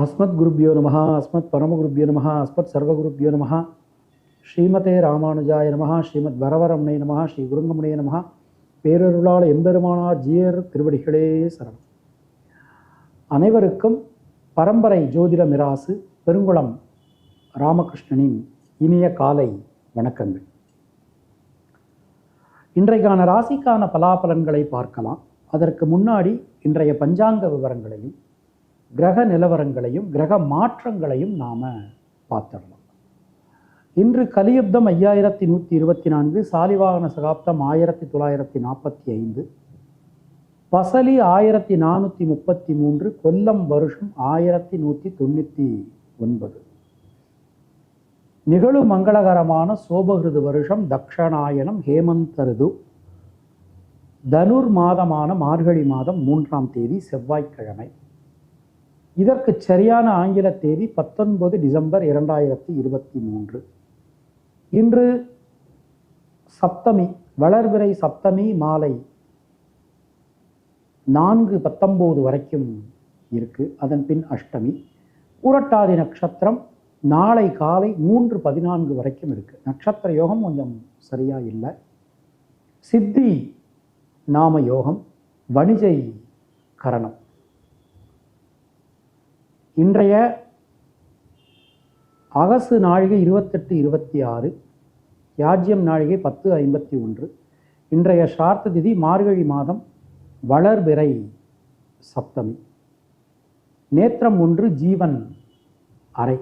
அஸ்மத் குருப்யோ நம அஸ்மத் பரமகுருப்யோ நம அஸ்மத் சர்வகுருப்யோ நம ஸ்ரீமதே ராமானுஜாய நம ஸ்ரீமத் வரவரம்னை நம ஸ்ரீ குருங்கமுனைய நம பேரருளால் எம்பெருமானார் ஜீயர் திருவடிகளே சரணம். அனைவருக்கும் பரம்பரை ஜோதிட மிராசு பெருங்குளம் ராமகிருஷ்ணனின் இனிய காலை வணக்கங்கள். இன்றைக்கான ராசிக்கான பலாபலன்களை பார்க்கலாம். அதற்கு முன்னாடி இன்றைய பஞ்சாங்க விவரங்களையும் கிரக நிலவரங்களையும் கிரக மாற்றங்களையும் நாம் பார்த்துடலாம் இன்று கலியுப்தம் ஐயாயிரத்தி நூற்றி இருபத்தி நான்கு சாலிவாகன சகாப்தம் ஆயிரத்தி தொள்ளாயிரத்தி நாற்பத்தி ஐந்து. பசலி ஆயிரத்தி நானூற்றி முப்பத்தி மூன்று கொல்லம் வருஷம் ஆயிரத்தி நூற்றி தொண்ணூற்றி ஒன்பது. நிகழு மங்களகரமான சோபகிருது வருஷம் தக்ஷணாயனம் ஹேமந்த ரிது. தனுர் மாதமான மார்கழி மாதம் மூன்றாம் தேதி செவ்வாய்க்கிழமை. இதற்கு சரியான ஆங்கில தேதி பத்தொன்பது டிசம்பர் இரண்டாயிரத்தி இருபத்தி மூன்று. இன்று சப்தமி வளர்பிறை சப்தமி மாலை நான்கு பத்தொம்போது வரைக்கும் இருக்கு. அதன் பின் அஷ்டமி புரட்டாதி நட்சத்திரம் நாளை காலை மூன்று பதினான்கு வரைக்கும் இருக்கு. நட்சத்திர யோகம் கொஞ்சம் சரியா இல்லை. சித்தி நாம யோகம் வணிஜை கரணம். இன்றைய அகசு நாழிகை இருபத்தெட்டு இருபத்தி ஆறு யாஜ்யம் நாழிகை பத்து ஐம்பத்தி ஒன்று இன்றைய சார்த்த திதி மார்கழி மாதம் வளர்பிறை சப்தமி. நேத்திரம் ஒன்று ஜீவன் அறை.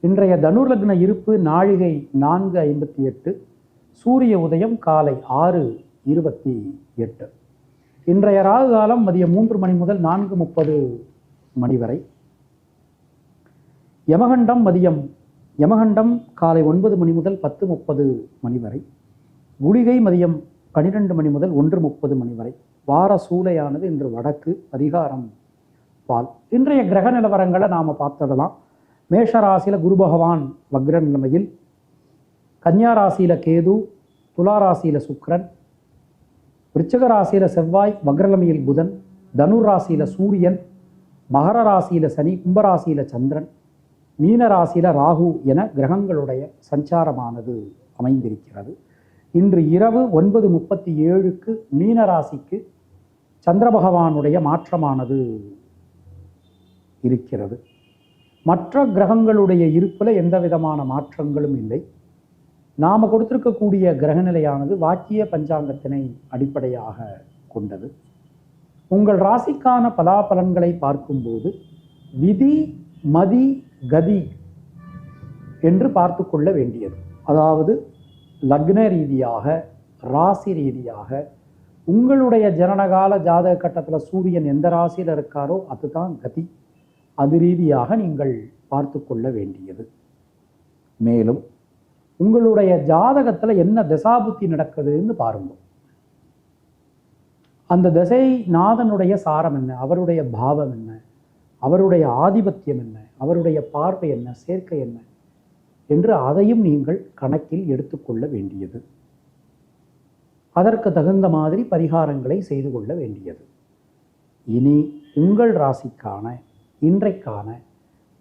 இன்றைய தனுர்லக்ன இருப்பு நாழிகை நான்கு ஐம்பத்தி எட்டு சூரிய உதயம் காலை ஆறு இருபத்தி எட்டு இன்றைய ராகு காலம் மதியம் மூன்று மணி முதல் நான்கு முப்பது மணி வரை. யமகண்டம் மதியம். யமகண்டம் காலை ஒன்பது மணி முதல் பத்து முப்பது மணி வரை. குளிகை மதியம் பனிரெண்டு மணி முதல் ஒன்று முப்பது மணி வரை. வார சூளையானது இன்று வடக்கு பரிகாரம் பால். இன்றைய கிரக நிலவரங்களை நாம் பார்த்துடலாம். மேஷராசியில் குரு பகவான் வக்ர நிலைமையில். கன்னியா ராசியில் கேது துலா ராசியில் சுக்கிரன். விருச்சக ராசியில் செவ்வாய் வக்ரநிலைமையில் புதன். தனுர் ராசியில் சூரியன். மகர ராசியில் சனி கும்பராசியில் சந்திரன் மீன ராசியில் ராகு என கிரகங்களுடைய சஞ்சாரமானது அமைந்திருக்கிறது. இன்று இரவு ஒன்பது முப்பத்தி ஏழுக்கு மீன ராசிக்கு சந்திர பகவானுடைய மாற்றமானது இருக்கிறது. மற்ற கிரகங்களுடைய இருப்பில் எந்த விதமான மாற்றங்களும் இல்லை. நாம் கொடுத்திருக்கக்கூடிய கிரகநிலையானது வாக்கிய பஞ்சாங்கத்தினை அடிப்படையாக கொண்டது. உங்கள் ராசிக்கான பலாபலன்களை பார்க்கும்போது விதி மதி கதி என்று பார்த்து கொள்ள வேண்டியது. அதாவது லக்ன ரீதியாக ராசி ரீதியாக உங்களுடைய ஜனனகால ஜாதக கட்டத்தில் சூரியன் எந்த ராசியில் இருக்காரோ அதுதான் கதி. அது ரீதியாக நீங்கள் பார்த்து கொள்ள வேண்டியது. மேலும் உங்களுடைய ஜாதகத்தில் என்ன தசாபுத்தி நடக்குதுன்னு பாருங்கள் அந்த திசை நாதனுடைய சாரம் என்ன? அவருடைய பாவம் என்ன? அவருடைய ஆதிபத்தியம் என்ன? அவருடைய பார்வை என்ன? சேர்க்கை என்ன? என்று அதையும் நீங்கள் கணக்கில் எடுத்துக்கொள்ள வேண்டியது. அதற்கு தகுந்த மாதிரி பரிகாரங்களை செய்து கொள்ள வேண்டியது. இனி உங்கள் ராசிக்கான இன்றைக்கான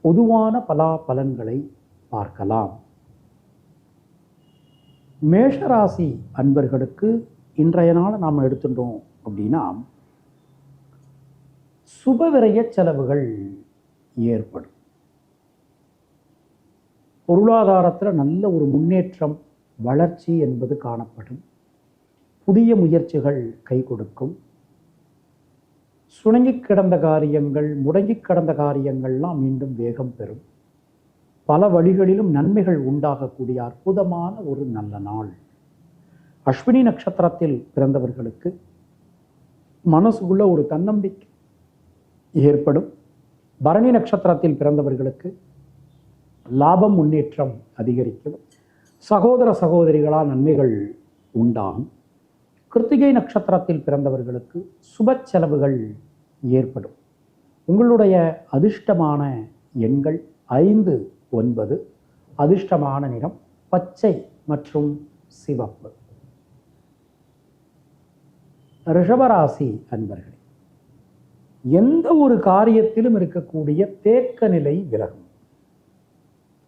பொதுவான பலாபலன்களை பார்க்கலாம். மேஷராசி அன்பர்களுக்கு இன்றைய நாள் நாம் எடுத்துட்டோம். அப்படின்னா சுபவிரய செலவுகள் ஏற்படும். பொருளாதாரத்தில் நல்ல ஒரு முன்னேற்றம் வளர்ச்சி என்பது காணப்படும். புதிய முயற்சிகள் கை கொடுக்கும். சுணங்கி கிடந்த காரியங்கள் முடங்கி கிடந்த காரியங்கள்லாம் மீண்டும் வேகம் பெறும். பல வழிகளிலும் நன்மைகள் உண்டாகக்கூடிய அற்புதமான ஒரு நல்ல நாள். அஸ்வினி நட்சத்திரத்தில் பிறந்தவர்களுக்கு மனசுக்குள்ள ஒரு தன்னம்பிக்கை ஏற்படும். பரணி நட்சத்திரத்தில் பிறந்தவர்களுக்கு லாபம் முன்னேற்றம் அதிகரிக்கும். சகோதர சகோதரிகளால் நன்மைகள் உண்டாகும். கிருத்திகை நட்சத்திரத்தில் பிறந்தவர்களுக்கு சுப செலவுகள் ஏற்படும். உங்களுடைய அதிர்ஷ்டமான எண்கள் ஐந்து ஒன்பது. அதிர்ஷ்டமான நிறம் பச்சை மற்றும் சிவப்பு. ரிஷபராசி அன்பர்களே எந்த ஒரு காரியத்திலும் இருக்கக்கூடிய தேக்க நிலை விலகும்.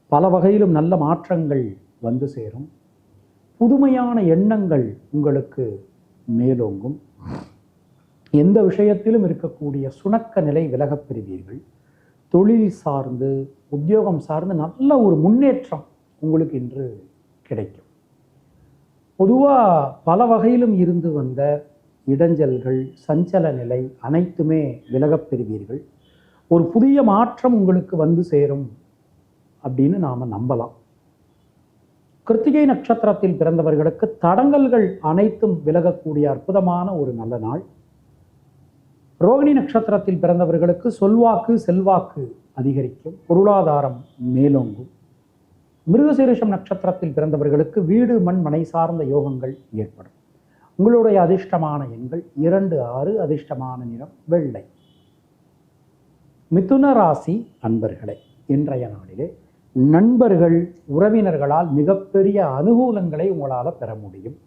பல வகையிலும் நல்ல மாற்றங்கள் வந்து சேரும். புதுமையான எண்ணங்கள் உங்களுக்கு மேலோங்கும். எந்த விஷயத்திலும் இருக்கக்கூடிய சுணக்க நிலை விலகப் பெறுவீர்கள். தொழில் சார்ந்து உத்தியோகம் சார்ந்து நல்ல ஒரு முன்னேற்றம் உங்களுக்கு இன்று கிடைக்கும். பொதுவாக பல வகையிலும் இருந்து வந்த இடைஞ்சல்கள் சஞ்சல நிலை அனைத்துமே விலகப் பெறுவீர்கள். ஒரு புதிய மாற்றம் உங்களுக்கு வந்து சேரும் அப்படின்னு நாம் நம்பலாம். கிருத்திகை நட்சத்திரத்தில் பிறந்தவர்களுக்கு தடங்கல்கள் அனைத்தும் விலகக்கூடிய அற்புதமான ஒரு நல்ல நாள். ரோகிணி நட்சத்திரத்தில் பிறந்தவர்களுக்கு சொல்வாக்கு செல்வாக்கு அதிகரிக்கும். பொருளாதாரம் மேலோங்கும். மிருகசீரிஷம் நட்சத்திரத்தில் பிறந்தவர்களுக்கு வீடு மண் மனை சார்ந்த யோகங்கள் ஏற்படும். உங்களுடைய அதிர்ஷ்டமான எண்கள் இரண்டு ஆறு அதிர்ஷ்டமான நிறம் வெள்ளை. மிதுன ராசி அன்பர்களே இன்றைய நாளிலே நண்பர்கள் உறவினர்களால் மிகப்பெரிய அனுகூலங்களை உங்களால் பெற முடியும்.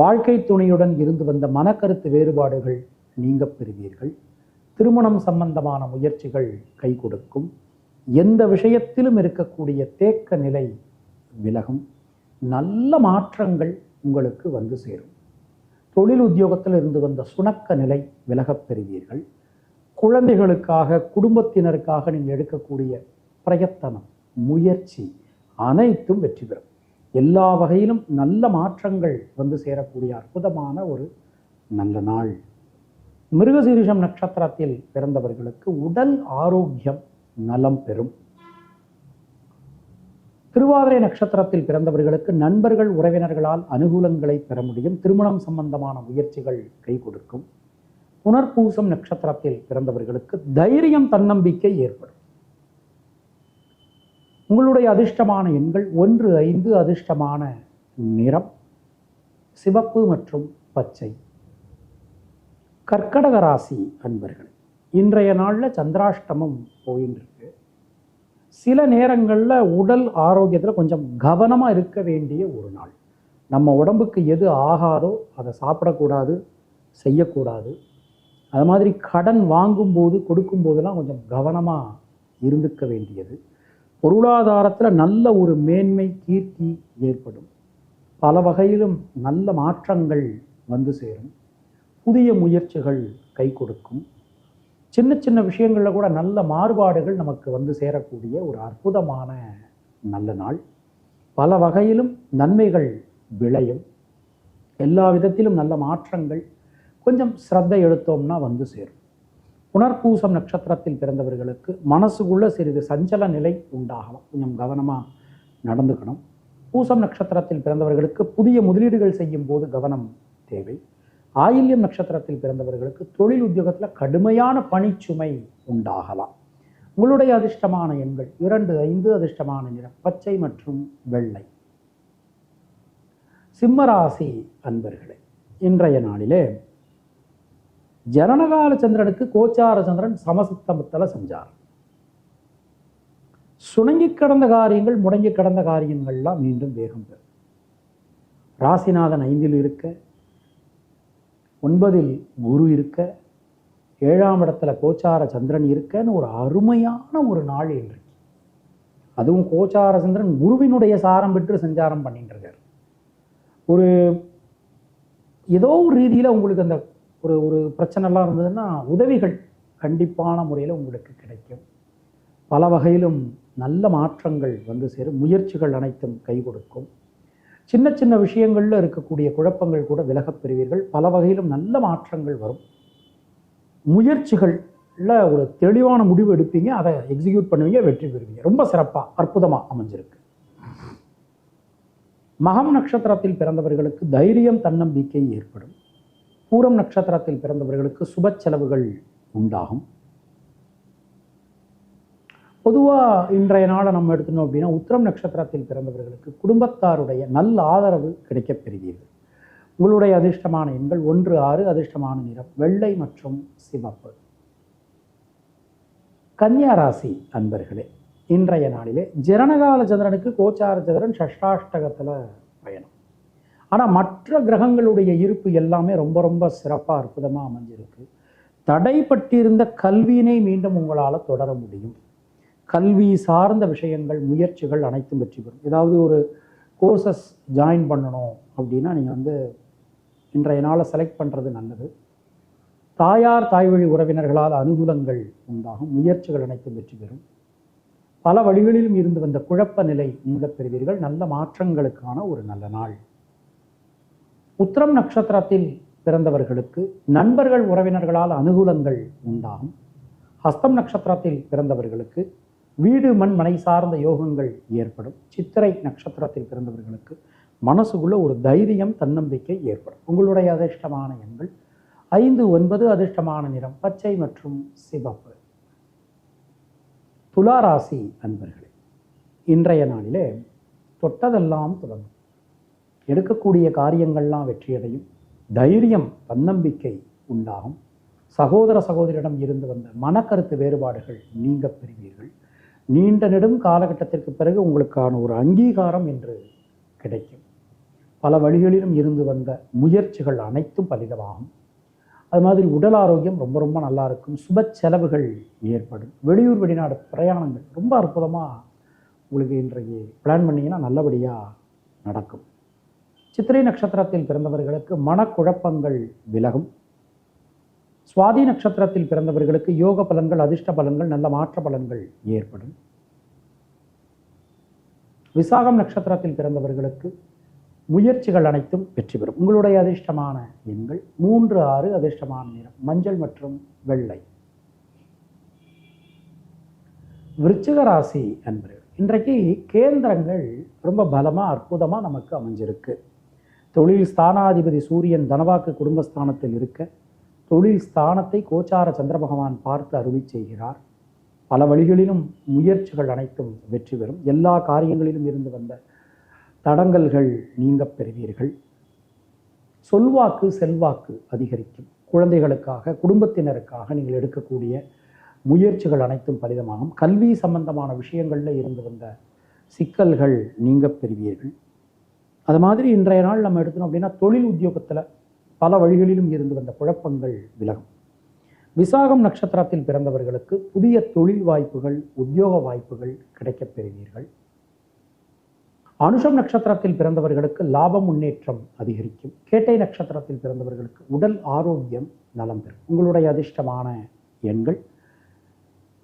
வாழ்க்கை துணையுடன் இருந்து வந்த மனக்கருத்து வேறுபாடுகள் நீங்க பெறுவீர்கள். திருமணம் சம்பந்தமான முயற்சிகள் கை கொடுக்கும். எந்த விஷயத்திலும் இருக்கக்கூடிய தேக்க நிலை விலகும். நல்ல மாற்றங்கள் உங்களுக்கு வந்து சேரும். தொழில் உத்தியோகத்தில் இருந்து வந்த சுணக்க நிலை விலகப் பெறுவீர்கள். குழந்தைகளுக்காக குடும்பத்தினருக்காக நீங்கள் எடுக்கக்கூடிய பிரயத்தனம் முயற்சி அனைத்தும் வெற்றி பெறும். எல்லா வகையிலும் நல்ல மாற்றங்கள் வந்து சேரக்கூடிய அற்புதமான ஒரு நல்ல நாள். மிருகசீரிஷம் நட்சத்திரத்தில் பிறந்தவர்களுக்கு உடல் ஆரோக்கியம் நலம் பெறும். திருவாதிரை நட்சத்திரத்தில் பிறந்தவர்களுக்கு நண்பர்கள் உறவினர்களால் அனுகூலங்களை பெற முடியும். திருமணம் சம்பந்தமான முயற்சிகள் கை கொடுக்கும். புனர்பூசம் நட்சத்திரத்தில் பிறந்தவர்களுக்கு தைரியம் தன்னம்பிக்கை ஏற்படும். உங்களுடைய அதிர்ஷ்டமான எண்கள் ஒன்று ஐந்து அதிர்ஷ்டமான நிறம் சிவப்பு மற்றும் பச்சை. கர்க்கடக ராசி அன்பர்கள் இன்றைய நாளில் சந்திராஷ்டமம் போயின்னு இருக்கு சில நேரங்களில் உடல் ஆரோக்கியத்தில் கொஞ்சம் கவனமாக இருக்க வேண்டிய ஒரு நாள். நம்ம உடம்புக்கு எது ஆகாதோ அதை சாப்பிடக்கூடாது செய்யக்கூடாது. அது மாதிரி கடன் வாங்கும்போது கொடுக்கும்போதெல்லாம் கொஞ்சம் கவனமாக இருந்துக்க வேண்டியது. பொருளாதாரத்தில் நல்ல ஒரு மேன்மை கீர்த்தி ஏற்படும். பல வகையிலும் நல்ல மாற்றங்கள் வந்து சேரும். புதிய முயற்சிகள் கை கொடுக்கும். சின்ன சின்ன விஷயங்களில் கூட நல்ல மாறுபாடுகள் நமக்கு வந்து சேரக்கூடிய ஒரு அற்புதமான நல்ல நாள். பல வகையிலும் நன்மைகள் விளையும். எல்லா விதத்திலும் நல்ல மாற்றங்கள் கொஞ்சம் சிரத்தை எடுத்தோம்னா வந்து சேரும். புனர்பூசம் நட்சத்திரத்தில் பிறந்தவர்களுக்கு மனசுக்குள்ள சிறிது சஞ்சல நிலை உண்டாகலாம். கொஞ்சம் கவனமாக நடந்துக்கணும். பூசம் நட்சத்திரத்தில் பிறந்தவர்களுக்கு புதிய முதலீடுகள் செய்யும் போது கவனம் தேவை. ஆயில்யம் நட்சத்திரத்தில் பிறந்தவர்களுக்கு தொழில் உத்தியோகத்தில் கடுமையான பணிச்சுமை உண்டாகலாம். உங்களுடைய அதிர்ஷ்டமான எண்கள் இரண்டு ஐந்து அதிர்ஷ்டமான நிறம் பச்சை மற்றும் வெள்ளை. சிம்மராசி அன்பர்களே இன்றைய நாளிலே ஜனனகால சந்திரனுக்கு கோச்சார சந்திரன் சமசித்தமத்தில் செஞ்சார் சுணங்கி கடந்த காரியங்கள் முடங்கி கடந்த காரியங்கள்லாம் மீண்டும் வேகம் பெறும். ராசிநாதன் ஐந்தில் இருக்க ஒன்பதில் குரு இருக்க ஏழாம் இடத்துல கோச்சார சந்திரன் இருக்கன்னு ஒரு அருமையான ஒரு நாள் இன்றைக்கு அதுவும் கோச்சார சந்திரன் குருவினுடைய சாரம் பெற்று சஞ்சாரம் பண்ணிட்டு இருக்கார் ஒரு ஏதோ ஒரு ரீதியில் உங்களுக்கு அந்த ஒரு ஒரு பிரச்சனைலாம் இருந்ததுன்னா உதவிகள் கண்டிப்பான முறையில் உங்களுக்கு கிடைக்கும். பல வகையிலும் நல்ல மாற்றங்கள் வந்து சேரும் முயற்சிகள் அனைத்தும் கை கொடுக்கும். சின்ன சின்ன விஷயங்களில் இருக்கக்கூடிய குழப்பங்கள் கூட விலகப் பெறுவீர்கள். பல வகையிலும் நல்ல மாற்றங்கள் வரும். முயற்சிகளில் ஒரு தெளிவான முடிவு எடுப்பீங்க அதை எக்ஸிக்யூட் பண்ணுவீங்க வெற்றி பெறுவீங்க. ரொம்ப சிறப்பாக அற்புதமாக அமைஞ்சிருக்கு. மகம் நட்சத்திரத்தில் பிறந்தவர்களுக்கு தைரியம் தன்னம்பிக்கை ஏற்படும். பூரம் நட்சத்திரத்தில் பிறந்தவர்களுக்கு சுப செலவுகள் உண்டாகும். பொதுவாக இன்றைய நாளை நம்ம எடுத்துனோம் அப்படின்னா உத்திரம் நட்சத்திரத்தில் பிறந்தவர்களுக்கு குடும்பத்தாருடைய நல்ல ஆதரவு கிடைக்கப் பெறுவீர்கள். உங்களுடைய அதிர்ஷ்டமான எண்கள் ஒன்று ஆறு அதிர்ஷ்டமான நிறம் வெள்ளை மற்றும் சிவப்பு. கன்னியா ராசி அன்பர்களே இன்றைய நாளிலே ஜனகால சந்திரனுக்கு கோச்சார சந்திரன் ஷஷ்டாஷ்டகத்தில் பயணம். ஆனால் மற்ற கிரகங்களுடைய இருப்பு எல்லாமே ரொம்ப ரொம்ப சிறப்பாக அற்புதமாக அமைஞ்சிருக்கு. தடைப்பட்டிருந்த கல்வியினை மீண்டும் உங்களால் தொடர முடியும். கல்வி சார்ந்த விஷயங்கள் முயற்சிகள் அனைத்தும் வெற்றி பெறும். ஏதாவது ஒரு கோர்சஸ் ஜாயின் பண்ணணும் அப்படின்னா நீங்கள் வந்து இன்றைய நாளை செலக்ட் பண்ணுறது நல்லது. தாயார் தாய்வழி உறவினர்களால் அனுகூலங்கள் உண்டாகும். முயற்சிகள் அனைத்தும் வெற்றி பெறும். பல வழிகளிலும் இருந்து வந்த குழப்ப நிலை நீங்கள் பெறுவீர்கள். நல்ல மாற்றங்களுக்கான ஒரு நல்ல நாள். உத்திரம் நட்சத்திரத்தில் பிறந்தவர்களுக்கு நண்பர்கள் உறவினர்களால் அனுகூலங்கள் உண்டாகும். ஹஸ்தம் நட்சத்திரத்தில் பிறந்தவர்களுக்கு வீடு மண் மனை சார்ந்த யோகங்கள் ஏற்படும். சித்திரை நட்சத்திரத்தில் பிறந்தவர்களுக்கு மனசுக்குள்ள ஒரு தைரியம் தன்னம்பிக்கை ஏற்படும். உங்களுடைய அதிர்ஷ்டமான எண்கள் ஐந்து ஒன்பது அதிர்ஷ்டமான நிறம் பச்சை மற்றும் சிவப்பு. துளாராசி அன்பர்களே இன்றைய நாளிலே தொட்டதெல்லாம் தொடங்கும். எடுக்கக்கூடிய காரியங்கள்லாம் வெற்றியடையும். தைரியம் தன்னம்பிக்கை உண்டாகும். சகோதர சகோதரியிடம் இருந்து வந்த மனக்கருத்து வேறுபாடுகள் நீங்க பெறுவீர்கள். நீண்ட நெடும் காலகட்டத்திற்கு பிறகு உங்களுக்கான ஒரு அங்கீகாரம் என்று கிடைக்கும். பல வழிகளிலும் இருந்து வந்த முயற்சிகள் அனைத்தும் பலிதமாகும் அது மாதிரி உடல் ஆரோக்கியம் ரொம்ப ரொம்ப நல்லா இருக்கும். சுப செலவுகள் ஏற்படும். வெளியூர் வெளிநாடு பிரயாணங்கள் ரொம்ப அற்புதமாக உங்களுக்கு இன்றைக்கு பிளான் பண்ணிங்கன்னா நல்லபடியாக நடக்கும். சித்திரை நட்சத்திரத்தில் பிறந்தவர்களுக்கு மனக்குழப்பங்கள் விலகும். சுவாதி நட்சத்திரத்தில் பிறந்தவர்களுக்கு யோக பலன்கள் அதிர்ஷ்ட பலன்கள் நல்ல மாற்ற பலன்கள் ஏற்படும். விசாகம் நட்சத்திரத்தில் பிறந்தவர்களுக்கு முயற்சிகள் அனைத்தும் வெற்றி பெறும். உங்களுடைய அதிர்ஷ்டமான எண்கள் மூன்று ஆறு அதிர்ஷ்டமான நிறம் மஞ்சள் மற்றும் வெள்ளை. விருச்சிக ராசி அன்பர்கள் இன்றைக்கு கேந்திரங்கள் ரொம்ப பலமாக அற்புதமாக நமக்கு அமைஞ்சிருக்கு. தொழில் ஸ்தானாதிபதி சூரியன் தனவாக்கு குடும்பஸ்தானத்தில் இருக்க தொழில் ஸ்தானத்தை கோச்சார சந்திர பகவான் பார்த்து அருளி செய்கிறார். பல வழிகளிலும் முயற்சிகள் அனைத்தும் வெற்றி பெறும். எல்லா காரியங்களிலும் இருந்து வந்த தடங்கல்கள் நீங்கப் பெறுவீர்கள். சொல்வாக்கு செல்வாக்கு அதிகரிக்கும். குழந்தைகளுக்காக குடும்பத்தினருக்காக நீங்கள் எடுக்கக்கூடிய முயற்சிகள் அனைத்தும் பலிதமாகும். கல்வி சம்பந்தமான விஷயங்களில் இருந்து வந்த சிக்கல்கள் நீங்கப் பெறுவீர்கள். அது மாதிரி இன்றைய நாள் நம்ம எடுத்தோம் அப்படின்னா தொழில் உத்தியோகத்தில் பல வழிகளிலும் இருந்து வந்த குழப்பங்கள் விலகும். விசாகம் நட்சத்திரத்தில் பிறந்தவர்களுக்கு புதிய தொழில் வாய்ப்புகள் உத்தியோக வாய்ப்புகள் கிடைக்கப் பெறுவீர்கள். அனுஷம் நட்சத்திரத்தில் பிறந்தவர்களுக்கு லாப முன்னேற்றம் அதிகரிக்கும். கேட்டை நட்சத்திரத்தில் பிறந்தவர்களுக்கு உடல் ஆரோக்கியம் நலம் பெறும். உங்களுடைய அதிர்ஷ்டமான எண்கள்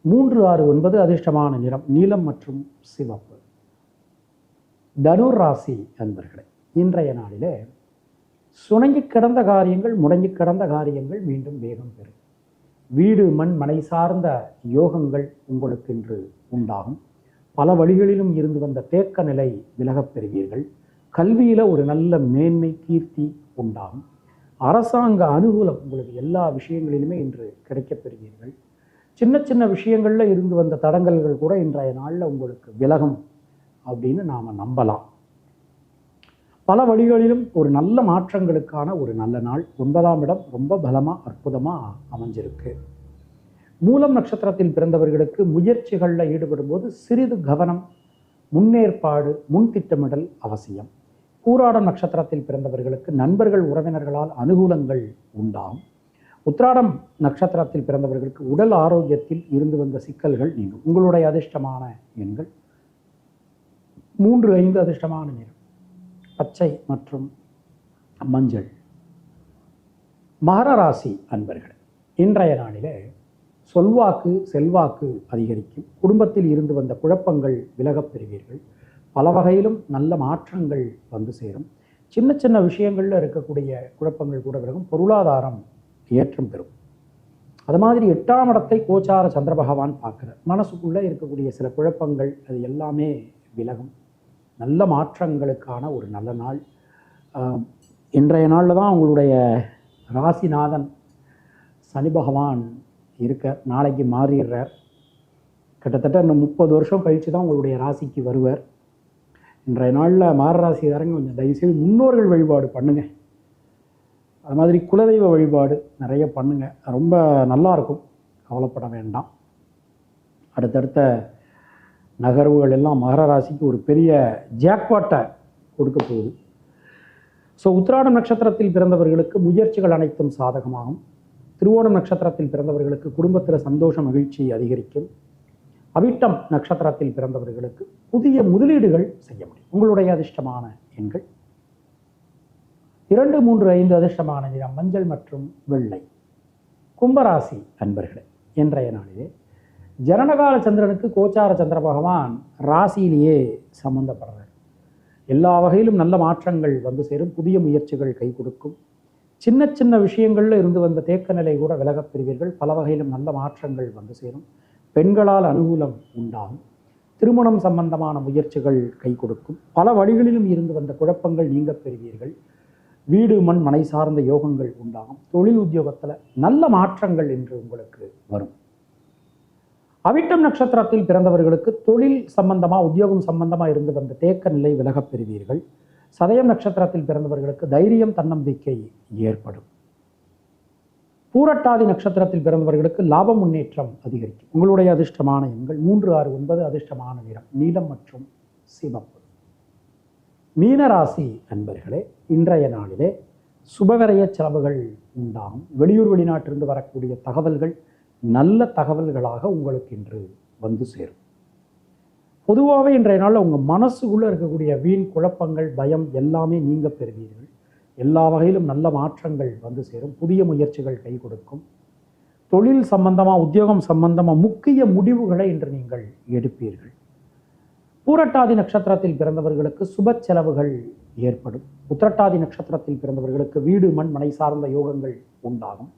மூன்று ஆறு ஒன்பது அதிர்ஷ்டமான நிறம் நீலம் மற்றும் சிவப்பு. தனுர் ராசி அன்பர்களே இன்றைய நாளிலே சுணங்கி கிடந்த காரியங்கள் முடங்கி கிடந்த காரியங்கள் மீண்டும் வேகம் பெறும். வீடு மண் மனை சார்ந்த யோகங்கள் உங்களுக்கு இன்று உண்டாகும். பல வழிகளிலும் இருந்து வந்த தேக்க நிலை விலகப் பெறுவீர்கள். கல்வியில் ஒரு நல்ல மேன்மை கீர்த்தி உண்டாகும். அரசாங்க அனுகூலம் உங்களுக்கு எல்லா விஷயங்களிலுமே இன்று கிடைக்கப் பெறுவீர்கள். சின்ன சின்ன விஷயங்களில் இருந்து வந்த தடங்கல்கள் கூட இன்றைய நாளில் உங்களுக்கு விலகும் அப்படின்னு நாம் நம்பலாம். பல வழிகளிலும் ஒரு நல்ல மாற்றங்களுக்கான ஒரு நல்ல நாள் ஒன்பதாம் இடம் ரொம்ப பலமாக அற்புதமாக அமைஞ்சிருக்கு. மூலம் நட்சத்திரத்தில் பிறந்தவர்களுக்கு முயற்சிகளில் ஈடுபடும்போது சிறிது கவனம் முன்னேற்பாடு முன் திட்டமிடல் அவசியம். கூராடம் நட்சத்திரத்தில் பிறந்தவர்களுக்கு நண்பர்கள் உறவினர்களால் அனுகூலங்கள் உண்டாகும் உத்ராடம் நட்சத்திரத்தில் பிறந்தவர்களுக்கு உடல் ஆரோக்கியத்தில் இருந்து வந்த சிக்கல்கள் நீங்கும். உங்களுடைய அதிர்ஷ்டமான எண்கள் மூன்று ஐந்து அதிர்ஷ்டமான நிறம் பச்சை மற்றும் மஞ்சள். மகர ராசி அன்பர்கள் இன்றைய நாளிலே சொல்வாக்கு செல்வாக்கு அதிகரிக்கும். குடும்பத்தில் இருந்து வந்த குழப்பங்கள் விலகப் பெறுவீர்கள். பல வகையிலும் நல்ல மாற்றங்கள் வந்து சேரும். சின்ன சின்ன விஷயங்களில் இருக்கக்கூடிய குழப்பங்கள் கூட விலகும். பொருளாதாரம் ஏற்றம் பெறும். அது மாதிரி எட்டாம் இடத்தை கோச்சார சந்திர பகவான் பார்க்குறார். மனசுக்குள்ளே இருக்கக்கூடிய சில குழப்பங்கள் அது எல்லாமே விலகும். நல்ல மாற்றங்களுக்கான ஒரு நல்ல நாள். இன்றைய நாளில் தான் உங்களுடைய ராசிநாதன் சனி பகவான் இருக்க நாளைக்கு மாறிடுறார். கிட்டத்தட்ட இன்னும் முப்பது வருஷம் கழித்து தான் உங்களுடைய ராசிக்கு வருவார். இன்றைய நாளில் மாரராசிக்காரங்க கொஞ்சம் தயவுசெய்து முன்னோர்கள் வழிபாடு பண்ணுங்கள் அது மாதிரி குலதெய்வ வழிபாடு நிறைய பண்ணுங்கள் ரொம்ப நல்லா இருக்கும். கவலைப்பட வேண்டாம். அடுத்தடுத்த நகர்வுகள் எல்லாம் மகர ராசிக்கு ஒரு பெரிய ஜாக்பாட்டை கொடுக்க போகுது. ஸோ உத்திராடம் நட்சத்திரத்தில் பிறந்தவர்களுக்கு முயற்சிகள் அனைத்தும் சாதகமாகும். திருவோணம் நட்சத்திரத்தில் பிறந்தவர்களுக்கு குடும்பத்தில் சந்தோஷ மகிழ்ச்சி அதிகரிக்கும். அவிட்டம் நட்சத்திரத்தில் பிறந்தவர்களுக்கு புதிய முதலீடுகள் செய்ய முடியும். உங்களுடைய அதிர்ஷ்டமான எண்கள். இரண்டு மூன்று ஐந்து அதிர்ஷ்டமான நிறம் மஞ்சள் மற்றும் வெள்ளை. கும்பராசி அன்பர்களே இன்றைய நாளிலே ஜனனகால சந்திரனுக்கு கோச்சார சந்திர பகவான் ராசியிலேயே சம்பந்தப்படுறார். எல்லா வகையிலும் நல்ல மாற்றங்கள் வந்து சேரும் புதிய முயற்சிகள் கை கொடுக்கும். சின்ன சின்ன விஷயங்களில் இருந்து வந்த தேக்க நிலை கூட விலகப் பெறுவீர்கள். பல வகையிலும் நல்ல மாற்றங்கள் வந்து சேரும். பெண்களால் அனுகூலம் உண்டாகும். திருமணம் சம்பந்தமான முயற்சிகள் கை கொடுக்கும். பல வழிகளிலும் இருந்து வந்த குழப்பங்கள் நீங்கப் பெறுவீர்கள். வீடு மண் மனை சார்ந்த யோகங்கள் உண்டாகும். தொழில் உத்தியோகத்தில் நல்ல மாற்றங்கள் என்று உங்களுக்கு வரும். அவிட்டம் நட்சத்திரத்தில் பிறந்தவர்களுக்கு தொழில் சம்பந்தமா உத்தியோகம் சம்பந்தமா இருந்து வந்த தேக்க நிலை விலகப் பெறுவீர்கள். சதயம் நட்சத்திரத்தில் பிறந்தவர்களுக்கு தைரியம் தன்னம்பிக்கை ஏற்படும். பூரட்டாதி நட்சத்திரத்தில் பிறந்தவர்களுக்கு லாப முன்னேற்றம் அதிகரிக்கும். உங்களுடைய அதிர்ஷ்டமான எண்கள் மூன்று ஆறு ஒன்பது அதிர்ஷ்டமான நிறம் நீலம் மற்றும் சிவப்பு. மீனராசி அன்பர்களே இன்றைய நாளிலே சுபவரைய செலவுகள் உண்டாகும். வெளியூர் வெளிநாட்டிலிருந்து வரக்கூடிய தகவல்கள் நல்ல தகவல்களாக உங்களுக்கு இன்று வந்து சேரும். பொதுவாகவே இன்றைய நாளில் உங்கள் மனசுக்குள்ளே இருக்கக்கூடிய வீண் குழப்பங்கள் பயம் எல்லாமே நீங்கள் பெறுவீர்கள். எல்லா வகையிலும் நல்ல மாற்றங்கள் வந்து சேரும். புதிய முயற்சிகள் கை கொடுக்கும். தொழில் சம்பந்தமாக உத்தியோகம் சம்பந்தமாக முக்கிய முடிவுகளை இன்று நீங்கள் எடுப்பீர்கள். பூரட்டாதி நட்சத்திரத்தில் பிறந்தவர்களுக்கு சுப செலவுகள் ஏற்படும். உத்திரட்டாதி நட்சத்திரத்தில் பிறந்தவர்களுக்கு வீடு மண் மனை சார்ந்த யோகங்கள் உண்டாகும்.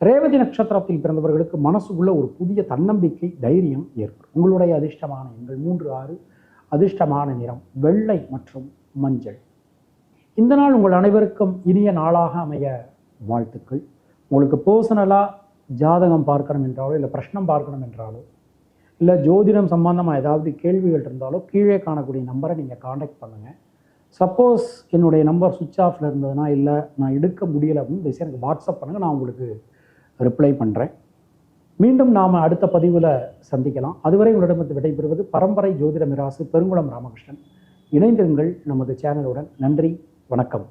ரேவதி நட்சத்திரத்தில் பிறந்தவர்களுக்கு மனசுக்குள்ள ஒரு புதிய தன்னம்பிக்கை தைரியம் ஏற்படும். உங்களுடைய அதிர்ஷ்டமான எண்கள் மூன்று ஆறு. அதிர்ஷ்டமான நிறம் வெள்ளை மற்றும் மஞ்சள். இந்த நாள் உங்கள் அனைவருக்கும் இனிய நாளாக அமைய வாழ்த்துக்கள். உங்களுக்கு பர்சனலாக ஜாதகம் பார்க்கணும் என்றாலோ இல்லை பிரஷ்னம் பார்க்கணும் என்றாலோ இல்லை ஜோதிடம் சம்பந்தமாக ஏதாவது கேள்விகள் இருந்தாலோ கீழே காணக்கூடிய நம்பரை நீங்கள் காண்டாக்ட் பண்ணுங்கள் சப்போஸ் என்னுடைய நம்பர் சுவிட்ச் ஆஃபில் இருந்ததுன்னா இல்லை நான் எடுக்க முடியலை அப்படின்னு விஷயம் எனக்கு வாட்ஸ்அப் பண்ணுங்கள் நான் உங்களுக்கு ரிப்ளை பண்ணுறேன் மீண்டும் நாம் அடுத்த பதிவில் சந்திக்கலாம். அதுவரை உங்களிடமிருந்து விடைபெறுவது பரம்பரை ஜோதிட மிராசு பெருங்குளம் ராமகிருஷ்ணன். இணைந்திருங்கள் நமது சேனலுடன் நன்றி வணக்கம்.